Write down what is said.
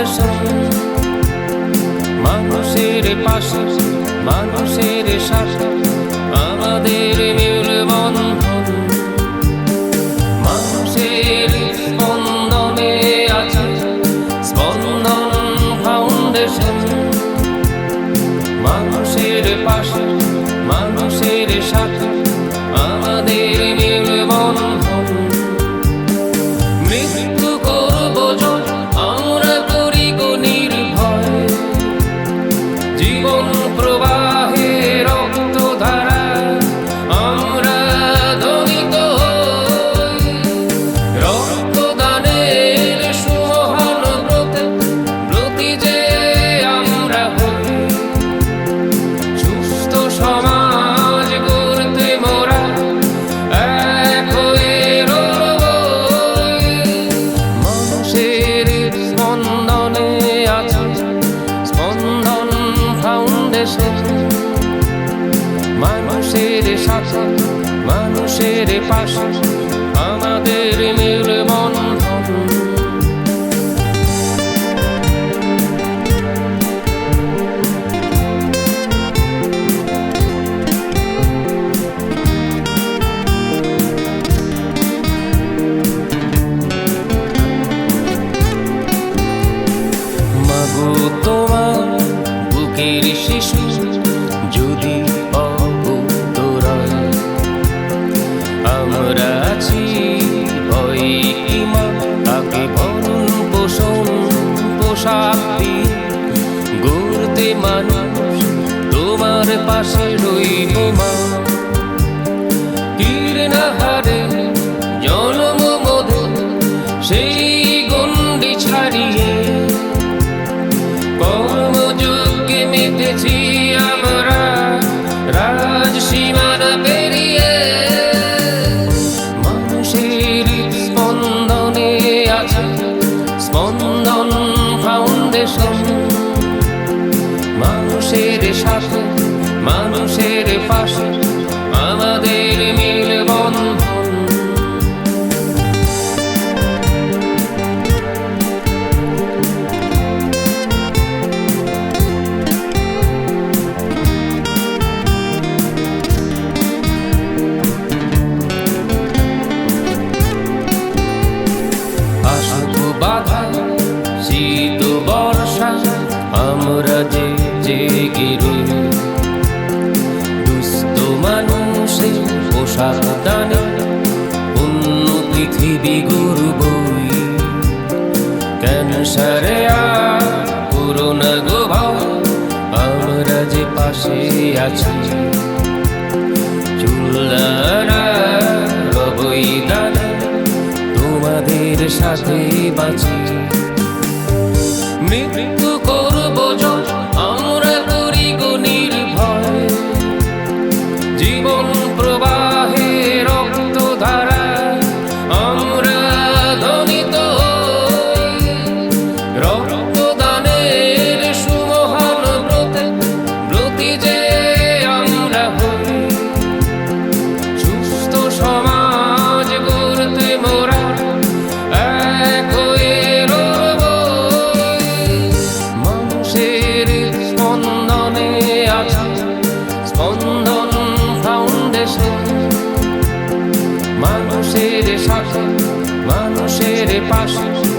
Foundation মানুষের পাশে, মানুষের সাথে। আমাদের মেলবন্ধন মানুষের স্পন্দনে আছে, স্পন্দন ফাউন্ডেশন। মানুষের পাশে, মানুষের সাথে। মানুষের পাশে আমাদের মেলবন্ধন মাগো তোমার বুকের শিশু আছি, ভয় কি মা তাকে পোষণ পোশাক দিয়ে। মানুষ, তোমার পাশে রইব মা। জন্ম রাজ সীমানা ফাউন্ডেশন মানুষের সাথে মানুষের পাশে আমাদের মিলবন্ধন আমরা যে জেগে রই দুস্থ মানুষের পোশাক দানে অন্য পৃথিবী গুরুবই ক্যান্সারে আর করোনা গো আমরা যে পাশে আছি। চুল্লারা রবই দানা তোমাদের সাথে বাঁচি। মৃত্যু করব মানুষের সাথে মানুষের পাশে